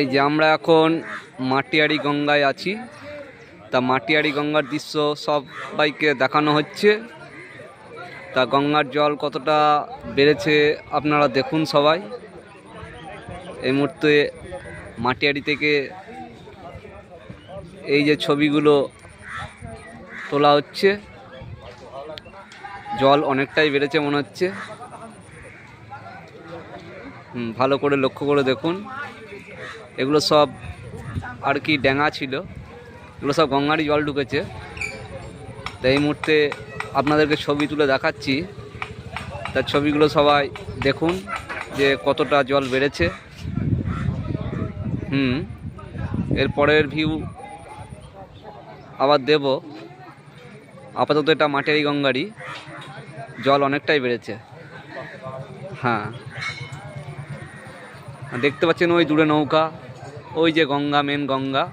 এই যে আমরা এখন মাটিয়ারি গঙ্গায় আছি। তা মাটিয়ারি গঙ্গার দৃশ্য সবাইকে দেখানো হচ্ছে। তা গঙ্গার জল কতটা বেড়েছে আপনারা দেখুন সবাই। এই মুহূর্তে মাটিয়ারি থেকে এই যে ছবিগুলো তোলা হচ্ছে। জল অনেকটাই বেড়েছে মনে হচ্ছে। ভালো করে লক্ষ্য করে দেখুন। এগুলো সব আর কি ড্যাঙা ছিল। এগুলো সব গঙ্গারই জল ঢুকেছে। তো এই মুহূর্তে আপনাদেরকে ছবি তুলে দেখাচ্ছি। তার ছবিগুলো সবাই দেখুন যে কতটা জল বেড়েছে। হুম, এর পরের ভিউ আবার দেব। আপাতত এটা মাটিয়ারি গঙ্গারই। জল অনেকটাই বেড়েছে। হ্যাঁ। দেখতে পাচ্ছেন ওই দূরে নৌকা ওই যে গঙ্গা মেন গঙ্গা।